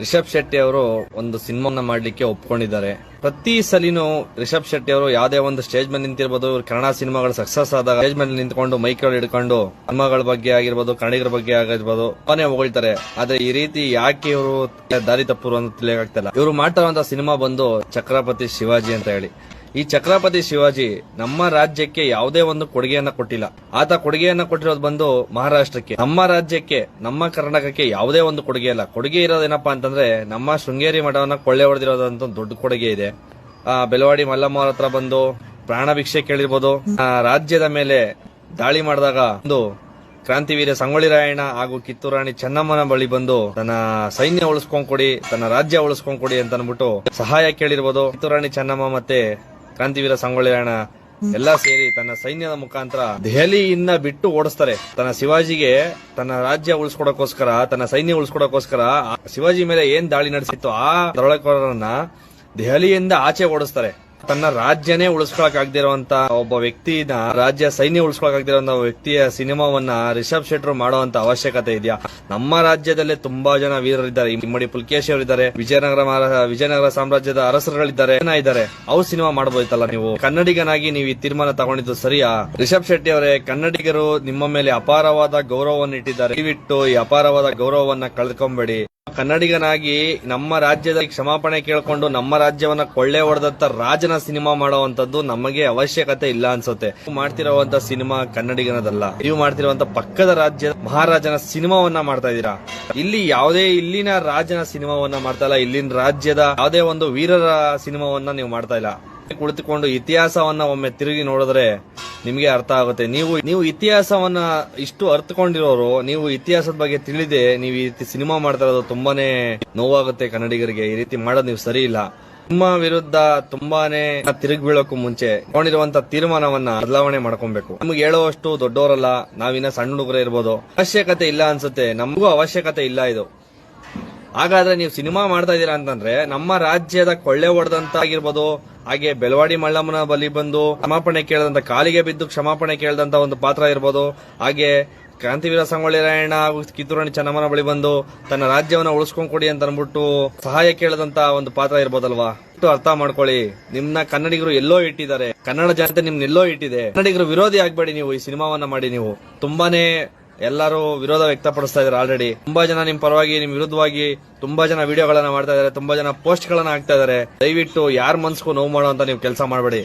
ರಿಷಬ್ ಶೆಟ್ಟಿ ಅವರು ಒಂದು ಸಿನಿಮಾನ ಮಾಡ್ಲಿಕ್ಕೆ ಒಪ್ಕೊಂಡಿದ್ದಾರೆ. ಪ್ರತಿ ಸಲಿನೂ ರಿಷಬ್ ಶೆಟ್ಟಿ ಅವರು ಯಾವ್ದೇ ಒಂದು ಸ್ಟೇಜ್ ಮೇಲೆ ನಿಂತಿರ್ಬೋದು ಕನ್ನಡ ಸಿನಿಮಾಗಳು ಸಕ್ಸಸ್ ಆದಾಗ ಸ್ಟೇಜ್ ಮೇಲೆ ನಿಂತ್ಕೊಂಡು ಮೈಕ್ಗಳು ಹಿಡ್ಕೊಂಡು ಸಿನಿಮಾಗಳ ಬಗ್ಗೆ ಆಗಿರ್ಬೋದು ಕನ್ನಡಿಗರ ಬಗ್ಗೆ ಆಗಿರ್ಬೋದು, ಅವನೇ ಹೊಗಳ್ತಾರೆ. ಆದ್ರೆ ಈ ರೀತಿ ಯಾಕೆ ಇವರು ದಾರಿ ತಪ್ಪರು ಅಂತ ತಿಳಿಯಕ್ಕಾಗ್ತಿಲ್ಲ ಇವರು ಮಾಡ್ತಾ ಸಿನಿಮಾ ಬಂದು ಚಕ್ರಪತಿ ಶಿವಾಜಿ ಅಂತ ಹೇಳಿ. ಈ ಚಕ್ರಪತಿ ಶಿವಾಜಿ ನಮ್ಮ ರಾಜ್ಯಕ್ಕೆ ಯಾವುದೇ ಒಂದು ಕೊಡುಗೆಯನ್ನ ಕೊಟ್ಟಿಲ್ಲ. ಆತ ಕೊಡುಗೆಯನ್ನ ಕೊಟ್ಟಿರೋದು ಬಂದು ಮಹಾರಾಷ್ಟ್ರಕ್ಕೆ. ನಮ್ಮ ರಾಜ್ಯಕ್ಕೆ ನಮ್ಮ ಕರ್ನಾಟಕಕ್ಕೆ ಯಾವುದೇ ಒಂದು ಕೊಡುಗೆ ಇಲ್ಲ. ಕೊಡುಗೆ ಇರೋದೇನಪ್ಪಾ ಅಂತಂದ್ರೆ ನಮ್ಮ ಶೃಂಗೇರಿ ಮಠವನ್ನ ಕೊಳ್ಳೆ ಹೊಡೆದಿರೋದಂತ ದೊಡ್ಡ ಕೊಡುಗೆ ಇದೆ. ಆ ಬೆಲವಾಡಿ ಮಲ್ಲಮ್ಮ ಹತ್ರ ಬಂದು ಪ್ರಾಣ ಭಿಕ್ಷೆ ಕೇಳಿರ್ಬೋದು. ಆ, ರಾಜ್ಯದ ಮೇಲೆ ದಾಳಿ ಮಾಡಿದಾಗ ಒಂದು ಕ್ರಾಂತಿವೀರ ಸಂಗೊಳ್ಳಿ ರಾಯಣ್ಣ ಹಾಗೂ ಕಿತ್ತೂರು ರಾಣಿ ಚೆನ್ನಮ್ಮನ ಬಳಿ ಬಂದು ತನ್ನ ಸೈನ್ಯ ಉಳಿಸ್ಕೊಂಡ್ ಕೊಡಿ ತನ್ನ ರಾಜ್ಯ ಉಳಿಸ್ಕೊಂಡ್ ಕೊಡಿ ಅಂತ ಅನ್ಬಿಟ್ಟು ಸಹಾಯ ಕೇಳಿರ್ಬೋದು. ಕಿತ್ತೂರು ರಾಣಿ ಚೆನ್ನಮ್ಮ ಮತ್ತೆ ಕ್ರಾಂತಿವೀರ ಸಂಗೊಳ್ಳಿ ರಾಯಣ್ಣ ಎಲ್ಲಾ ಸೇರಿ ತನ್ನ ಸೈನ್ಯದ ಮುಖಾಂತರ ದೆಹಲಿಯಿಂದ ಬಿಟ್ಟು ಓಡಿಸ್ತಾರೆ. ತನ್ನ ಶಿವಾಜಿಗೆ ತನ್ನ ರಾಜ್ಯ ಉಳಿಸ್ಕೊಡಕ್ಕೋಸ್ಕರ ತನ್ನ ಸೈನ್ಯ ಉಳಿಸ್ಕೊಡಕ್ಕೋಸ್ಕರ ಆ ಶಿವಾಜಿ ಮೇಲೆ ಏನ್ ದಾಳಿ ನಡೆಸಿತ್ತು ಆ ದರೋಳಕೋರರನ್ನ ದೆಹಲಿಯಿಂದ ಆಚೆ ಓಡಿಸ್ತಾರೆ. ತನ್ನ ರಾಜ್ಯನೇ ಉಳಿಸ್ಕೊಳಕ್ ಒಬ್ಬ ವ್ಯಕ್ತಿನ, ರಾಜ್ಯ ಸೈನ್ಯ ಉಳಿಸ್ಕೊಳಕ್ ವ್ಯಕ್ತಿಯ ಸಿನಿಮಾವನ್ನ ರಿಷಬ್ ಶೆಟ್ಟರ್ ಮಾಡುವಂತ ಅವಶ್ಯಕತೆ ಇದೆಯಾ? ನಮ್ಮ ರಾಜ್ಯದಲ್ಲೇ ತುಂಬಾ ಜನ ವೀರರಿದ್ದಾರೆ. ಇಮ್ಮಡಿ ಪುಲ್ಕೇಶಿ ಅವರಿದ್ದಾರೆ, ವಿಜಯನಗರ ವಿಜಯನಗರ ಸಾಮ್ರಾಜ್ಯದ ಅರಸರುಗಳಿದ್ದಾರೆ ಜನ ಇದ್ದಾರೆ. ಅವ್ರ ಸಿನಿಮಾ ಮಾಡಬಹುದಲ್ಲ ನೀವು? ಕನ್ನಡಿಗನಾಗಿ ನೀವು ಈ ತೀರ್ಮಾನ ತಗೊಂಡಿದ್ದು ಸರಿಯಾ? ರಿಷಬ್ ಶೆಟ್ಟಿ ಅವರೇ, ಕನ್ನಡಿಗರು ನಿಮ್ಮ ಮೇಲೆ ಅಪಾರವಾದ ಗೌರವವನ್ನು ಇಟ್ಟಿದ್ದಾರೆ ದಯವಿಟ್ಟು ಈ ಅಪಾರವಾದ ಗೌರವವನ್ನ ಕಳ್ಕೊಂಬೇಡಿ. ಕನ್ನಡಿಗನಾಗಿ ನಮ್ಮ ರಾಜ್ಯದ ಕ್ಷಮಾಪಣೆ ಕೇಳ್ಕೊಂಡು ನಮ್ಮ ರಾಜ್ಯವನ್ನ ಕೊಳ್ಳೆ ಹೊಡೆದಂತ ರಾಜನ ಸಿನಿಮಾ ಮಾಡುವಂತದ್ದು ನಮಗೆ ಅವಶ್ಯಕತೆ ಇಲ್ಲ ಅನ್ಸುತ್ತೆ. ನೀವು ಮಾಡ್ತಿರುವಂತ ಸಿನಿಮಾ ಕನ್ನಡಿಗನದಲ್ಲ. ನೀವು ಮಾಡ್ತಿರುವಂತ ಪಕ್ಕದ ರಾಜ್ಯದ ಮಹಾರಾಜನ ಸಿನಿಮಾವನ್ನ ಮಾಡ್ತಾ ಇದೀರಾ ಇಲ್ಲಿ ಯಾವುದೇ ಇಲ್ಲಿನ ರಾಜನ ಸಿನಿಮಾವನ್ನ ಮಾಡ್ತಾ ಇಲ್ಲ. ಇಲ್ಲಿನ ರಾಜ್ಯದ ಯಾವುದೇ ಒಂದು ವೀರರ ಸಿನಿಮಾವನ್ನ ನೀವು ಮಾಡ್ತಾ ಇಲ್ಲ. ಕುಳಿತುಕೊಂಡು ಇತಿಹಾಸವನ್ನ ಒಮ್ಮೆ ತಿರುಗಿ ನೋಡಿದ್ರೆ ನಿಮಗೆ ಅರ್ಥ ಆಗುತ್ತೆ. ನೀವು ನೀವು ಇತಿಹಾಸವನ್ನ ಇಷ್ಟು ಅರ್ಥಕೊಂಡಿರೋರು ನೀವು ಇತಿಹಾಸದ ಬಗ್ಗೆ ತಿಳಿದೆ ನೀವು ಈ ರೀತಿ ಸಿನಿಮಾ ಮಾಡ್ತಾ ಇರೋದು ತುಂಬಾನೇ ನೋವಾಗುತ್ತೆ ಕನ್ನಡಿಗರಿಗೆ. ಈ ರೀತಿ ಮಾಡೋದು ನೀವು ಸರಿ ಇಲ್ಲ. ನಿಮ್ಮ ವಿರುದ್ಧ ತುಂಬಾನೇ ತಿರುಗಿ ಬೀಳೋಕು ಮುಂಚೆ ಕೊಂಡಿರುವಂತ ತೀರ್ಮಾನವನ್ನ ಬದಲಾವಣೆ ಮಾಡ್ಕೊಬೇಕು. ನಮ್ಗೆ ಹೇಳುವಷ್ಟು ದೊಡ್ಡವರಲ್ಲ, ನಾವಿನ್ನ ಸಣ್ಣ ಹುಡುಗರೇ ಇರ್ಬೋದು. ಅವಶ್ಯಕತೆ ಇಲ್ಲ ಅನ್ಸುತ್ತೆ. ನಮಗೂ ಅವಶ್ಯಕತೆ ಇಲ್ಲ ಇದು. ಹಾಗಾದ್ರೆ ನೀವು ಸಿನಿಮಾ ಮಾಡ್ತಾ ಇದೀರಾ ಅಂತಂದ್ರೆ ನಮ್ಮ ರಾಜ್ಯದ ಕೊಳ್ಳೆ ಹೊಡೆದಂತ ಆಗಿರ್ಬೋದು ಹಾಗೆ ಬೆಳವಾಡಿ ಮಳ್ಳಮ್ಮನ ಬಲಿ ಬಂದು ಕ್ಷಮಾಪಣೆ ಕೇಳದಂತ, ಕಾಲಿಗೆ ಬಿದ್ದು ಕ್ಷಮಾಪಣೆ ಕೇಳದಂತ ಒಂದು ಪಾತ್ರ ಇರ್ಬೋದು, ಹಾಗೆ ಕ್ರಾಂತಿವೀರ ಸಂಗೊಳ್ಳಿ ರಾಯಣ್ಣ ಹಾಗೂ ಕಿತ್ತೂರಾಣಿ ಚೆನ್ನಮ್ಮನ ಬಳಿ ಬಂದು ತನ್ನ ರಾಜ್ಯವನ್ನ ಉಳಿಸ್ಕೊಂಡ್ ಕೊಡಿ ಅಂತ ಅನ್ಬಿಟ್ಟು ಸಹಾಯ ಕೇಳದಂತ ಒಂದು ಪಾತ್ರ ಇರ್ಬೋದಲ್ವಾ? ಅರ್ಥ ಮಾಡ್ಕೊಳ್ಳಿ. ನಿಮ್ನ ಕನ್ನಡಿಗರು ಎಲ್ಲೋ ಇಟ್ಟಿದ್ದಾರೆ. ಕನ್ನಡ ಜನತೆ ನಿಮ್ನ ಎಲ್ಲೋ ಇಟ್ಟಿದೆ. ಕನ್ನಡಿಗರು ವಿರೋಧಿ ಆಗ್ಬೇಡಿ ನೀವು ಈ ಸಿನಿಮಾವನ್ನ ಮಾಡಿ ನೀವು. ತುಂಬಾನೇ ಎಲ್ಲರೂ ವಿರೋಧ ವ್ಯಕ್ತಪಡಿಸ್ತಾ ಇದಾರೆ ಆಲ್ರೆಡಿ ತುಂಬಾ ಜನ ನಿಮ್ ಪರವಾಗಿ, ನಿಮ್ ವಿರುದ್ಧವಾಗಿ ತುಂಬಾ ಜನ ವಿಡಿಯೋಗಳನ್ನ ಮಾಡ್ತಾ ಇದಾರೆ ತುಂಬಾ ಜನ ಪೋಸ್ಟ್ ಗಳನ್ನ ಹಾಕ್ತಾ ಇದಾರೆ ದಯವಿಟ್ಟು ಯಾರ ಮನ್ಸ್ಗೂ ನೋವು ಮಾಡುವಂತ ನೀವು ಕೆಲಸ ಮಾಡಬೇಡಿ.